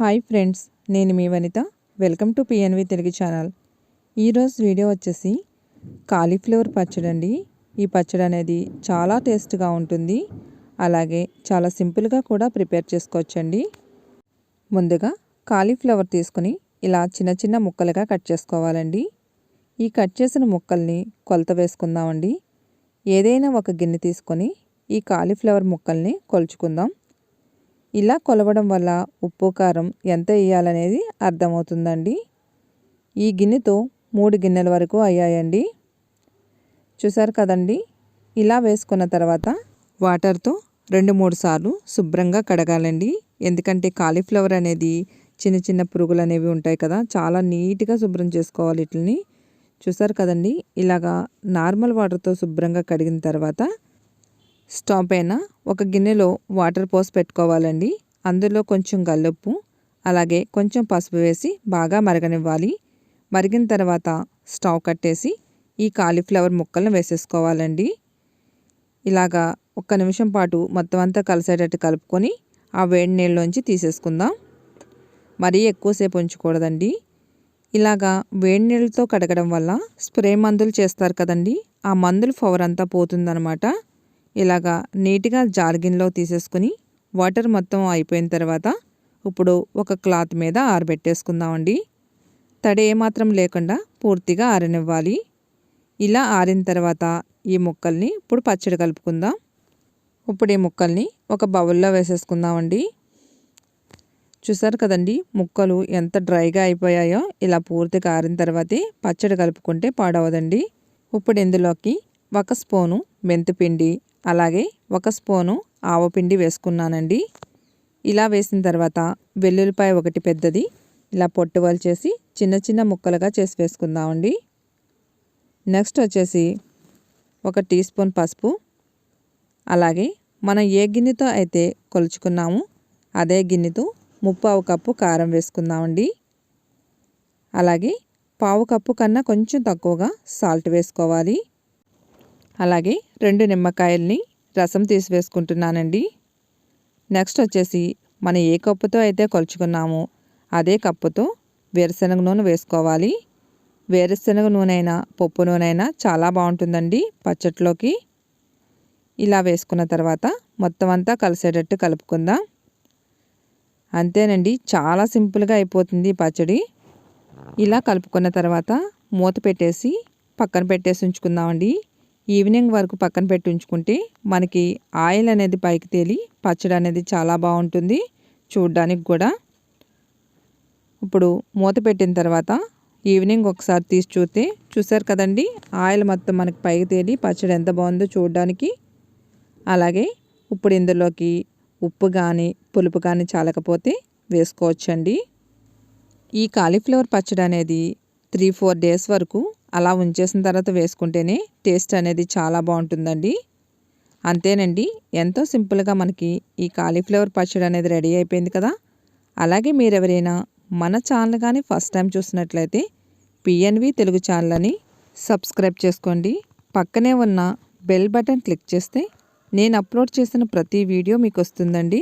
Hi friends నేను మీ Vanitha. Welcome to PNV Telugu channel. ఈరోజు video వచ్చేసి కాలీఫ్లవర్ పచ్చడి అండి. ఈ పచ్చడి అనేది చాలా టేస్ట్గా ఉంటుంది. అలాగే చాలా సింపుల్గా కూడా ప్రిపేర్ చేసుకోవచ్చండి. ముందుగా కాలీఫ్లవర్ తీసుకుని ఇలా చిన్న చిన్న ముక్కలుగా కట్ చేసుకోవాలండి. ఈ కట్ చేసిన ముక్కల్ని కొలత వేసుకుందామండి. ఏదైనా ఒక గిన్నె తీసుకొని ఈ కాలీఫ్లవర్ ముక్కల్ని కొలుచుకుందాం. ఇలా కొలవడం వల్ల ఉప్పు కారం ఎంత వేయాలనేది అర్థమవుతుందండి. ఈ గిన్నెతో మూడు గిన్నెల వరకు అయ్యాయండి. చూసారు కదండి? ఇలా వేసుకున్న తర్వాత వాటర్తో రెండు మూడు సార్లు శుభ్రంగా కడగాలండి. ఎందుకంటే కాలీఫ్లవర్ అనేది చిన్న చిన్న పురుగులు అనేవి ఉంటాయి కదా చాలా నీట్గా శుభ్రం చేసుకోవాలి వీటిని. చూసారు కదండి? ఇలాగా నార్మల్ వాటర్తో శుభ్రంగా కడిగిన తర్వాత స్టవ్ పైన ఒక గిన్నెలో వాటర్ పోసి పెట్టుకోవాలండి. అందులో కొంచెం గల్లుప్పు అలాగే కొంచెం పసుపు వేసి బాగా మరగనివ్వాలి. మరిగిన తర్వాత స్టవ్ కట్టేసి ఈ కాలీఫ్లవర్ ముక్కలను వేసేసుకోవాలండి. ఇలాగా ఒక్క నిమిషం పాటు మొత్తం అంతా కలిసేటట్టు కలుపుకొని ఆ వేడి నీళ్ళలోంచి తీసేసుకుందాం. మరీ ఎక్కువసేపు ఉంచకూడదండి. ఇలాగా వేడి నీళ్ళతో కడగడం వల్ల స్ప్రే మందులు చేస్తారు కదండి. ఆ మందులు ఫవర్ అంతా పోతుందనమాట ఇలాగా నీట్గా జార్గిన్లో తీసేసుకుని వాటర్ మొత్తం అయిపోయిన తర్వాత ఇప్పుడు ఒక క్లాత్ మీద ఆరబెట్టేసుకుందామండి. తడి ఏమాత్రం లేకుండా పూర్తిగా ఆరనివ్వాలి. ఇలా ఆరిన తర్వాత ఈ ముక్కల్ని ఇప్పుడు పచ్చడి కలుపుకుందాం. ఇప్పుడు ఈ ముక్కల్ని ఒక బౌల్లో వేసేసుకుందామండి. చూసారు కదండి ముక్కలు ఎంత డ్రైగా అయిపోయాయో ఇలా పూర్తిగా ఆరిన తర్వాతే పచ్చడి కలుపుకుంటే పాడవదండి. ఇప్పుడు ఇందులోకి ఒక స్పూను మెంతిపిండి అలాగే ఒక స్పూను ఆవపిండి వేసుకున్నానండి. ఇలా వేసిన తర్వాత వెల్లుల్లిపాయ ఒకటి పెద్దది ఇలా పొట్టు చేసి చిన్న చిన్న ముక్కలుగా చేసి వేసుకుందామండి. నెక్స్ట్ వచ్చేసి ఒక టీ స్పూన్ పసుపు అలాగే మనం ఏ గిన్నెతో అయితే కొలుచుకున్నామో అదే గిన్నెతో ముప్పావు కప్పు కారం వేసుకుందామండి. అలాగే పావు కప్పు కన్నా కొంచెం తక్కువగా సాల్ట్ వేసుకోవాలి. అలాగే రెండు నిమ్మకాయల్ని రసం తీసివేసుకుంటున్నానండి. నెక్స్ట్ వచ్చేసి మనం ఏ కప్పుతో అయితే కొలుచుకున్నామో అదే కప్పుతో వేరుశనగ నూనె వేసుకోవాలి. వేరుశనగ నూనె అయినా పప్పు నూనె అయినా చాలా బాగుంటుందండి పచ్చట్లోకి. ఇలా వేసుకున్న తర్వాత మొత్తం అంతా కలిసేటట్టు కలుపుకుందాం. అంతేనండి చాలా సింపుల్గా అయిపోతుంది పచ్చడి. ఇలా కలుపుకున్న తర్వాత మూత పెట్టేసి పక్కన పెట్టేసి ఉంచుకుందామండి. ఈవినింగ్ వరకు పక్కన పెట్టి ఉంచుకుంటే మనకి ఆయిల్ అనేది పైకి తేలి పచ్చడి అనేది చాలా బాగుంటుంది చూడ్డానికి కూడా. ఇప్పుడు మూత పెట్టిన తర్వాత ఈవినింగ్ ఒకసారి తీసి చూస్తే చూసారు కదండి ఆయిల్ మొత్తం మనకి పైకి తేలి పచ్చడి ఎంత బాగుందో చూడడానికి. అలాగే ఇప్పుడు ఇందులోకి ఉప్పు కానీ పులుపు కానీ చాలకపోతే వేసుకోవచ్చండి. ఈ కాలీఫ్లవర్ పచ్చడి అనేది త్రీ ఫోర్ డేస్ వరకు అలా ఉంచేసిన తర్వాత వేసుకుంటేనే టేస్ట్ అనేది చాలా బాగుంటుందండి. అంతేనండి ఎంతో సింపుల్గా మనకి ఈ కాలీఫ్లవర్ పచ్చడి అనేది రెడీ అయిపోయింది కదా. అలాగే మీరు ఎవరైనా మన ఛానల్ కానీ ఫస్ట్ టైం చూసినట్లయితే పిఎన్వి తెలుగు ఛానల్ అని సబ్స్క్రైబ్ చేసుకోండి. పక్కనే ఉన్న బెల్ బటన్ క్లిక్ చేస్తే నేను అప్లోడ్ చేసిన ప్రతి వీడియో మీకు వస్తుందండి.